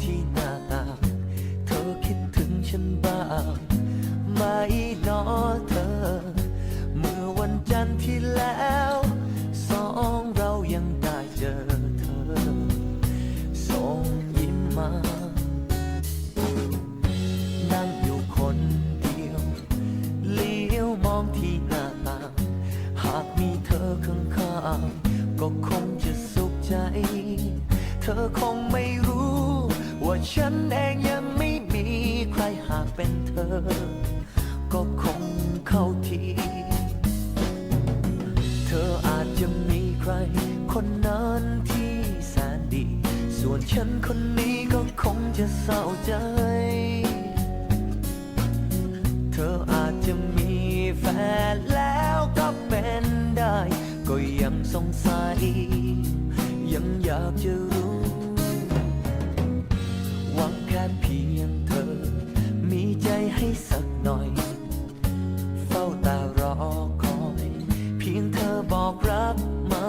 ที่หน้าต่างเธอคิดถึงฉันบ้างไหมหนอเธอ เมื่อวันจันทร์ที่แล้ว สองเรายังได้เจอเธอ ส่งยิ้มมา นั่งอยู่คนเดียว เลี้ยวมองที่หน้าต่างหากมีเธอข้างๆก็คงจะสุขใจ เธอคงไม่รู้ ว่าฉันเองยังไม่มีใครหากเป็นเธอ ก็คงเข้าที เธออาจจะมีใคร คนนั้นที่แสนดี ส่วนฉันคนนี้ก็คงจะเศร้าใจ เธออาจจะมีแฟนแล้วก็เป็นได้ ก็ยังสงสัย ยังอยากจะรู้ เพียงเธอ มีใจให้สักหน่อย เฝ้าตารอคอย เพียงเธอบอกรักมา